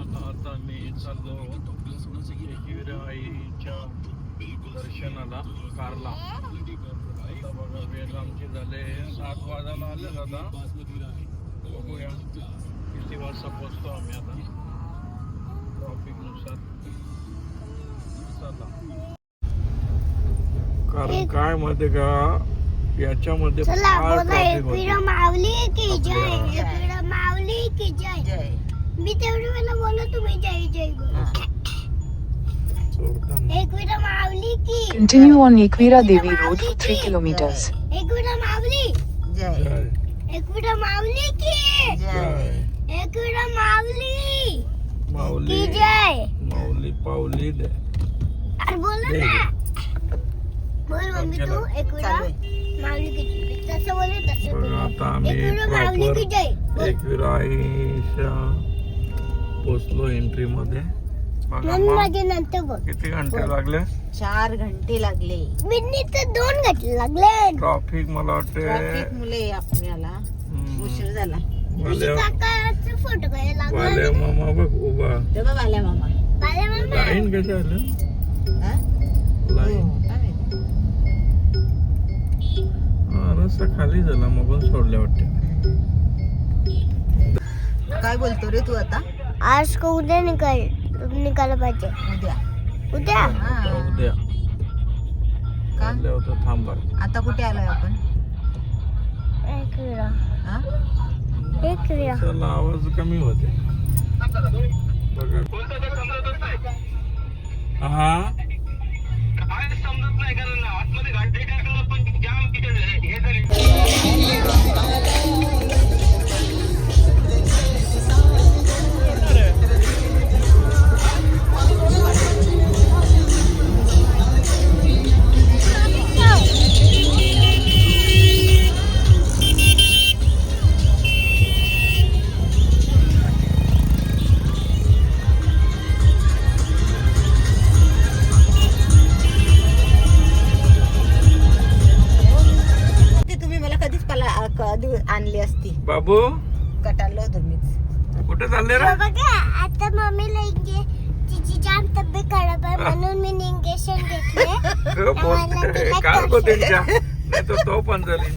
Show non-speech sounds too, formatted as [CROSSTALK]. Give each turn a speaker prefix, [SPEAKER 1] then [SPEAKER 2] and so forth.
[SPEAKER 1] आता मी चाललो एकविराईच्या दर्शनाला कारला. आता बघा वेळ आमचे झाले सात वाजायला आले दादा बघूया किती वाजता पोचतो आम्ही आता. ट्रॉफिकनुसार. चला. कारण काय मध्ये का? याच्यामध्ये फार traffic होते.
[SPEAKER 2] Continue on Equira Devi Road for 3 kilometers.
[SPEAKER 3] Ekvira Mavli
[SPEAKER 4] जय
[SPEAKER 1] जय
[SPEAKER 3] एकविरा मावली की
[SPEAKER 4] जय
[SPEAKER 1] जय
[SPEAKER 3] एकविरा मावली
[SPEAKER 1] माऊली
[SPEAKER 3] की जय
[SPEAKER 1] माऊली पावली दे
[SPEAKER 3] अरे बोल. ना बोल मम्मी तू एकविरा. मावली की जय तसं बोल तसं
[SPEAKER 1] आता आम्ही
[SPEAKER 3] एकविरा मावली की जय
[SPEAKER 1] प्रॉपर
[SPEAKER 3] बोल.
[SPEAKER 1] पोचलो एंट्री मध्ये. किती घंटे लागले?
[SPEAKER 4] चार घंटे लागले.
[SPEAKER 3] दोन घंटे लागले.
[SPEAKER 1] ट्रॉफिक मला वाटते
[SPEAKER 4] ट्रॅफिक मुले आपल्याला उशीर झाला.
[SPEAKER 1] वाल्या
[SPEAKER 3] फोटो काढायला
[SPEAKER 1] वाल्या
[SPEAKER 3] लागला
[SPEAKER 1] मामा बघ उभा.
[SPEAKER 4] तेव्हा आल्या मामा.
[SPEAKER 1] लाईन कसं आलं?
[SPEAKER 4] हा?
[SPEAKER 1] लाईन. रस्ता खाली झाला मग पण सोडले वाटते.
[SPEAKER 4] काय बोलतो रे तू आता?
[SPEAKER 3] आज को उद्या निकाल निकाला पाहिजे.
[SPEAKER 4] उद्या.
[SPEAKER 3] उद्या?
[SPEAKER 4] हा.
[SPEAKER 1] आता उद्या.
[SPEAKER 4] का?
[SPEAKER 1] होतं थांबा
[SPEAKER 4] आता कुठे आलोय आपण?
[SPEAKER 3] एक वेळा.
[SPEAKER 4] हा?
[SPEAKER 3] एक वेळा.
[SPEAKER 1] चला आवाज कमी होते. बघा हा
[SPEAKER 4] ते आणली असती.
[SPEAKER 1] बाबू?
[SPEAKER 4] कटालो होतो मीच.
[SPEAKER 1] कुठे चालले रे?
[SPEAKER 3] बघा आता मम्मीला इंगे तिची जाम तब्येत खराब आहे म्हणून मी इंजेक्शन घेतले. [LAUGHS]
[SPEAKER 1] काय होते तो पण झाली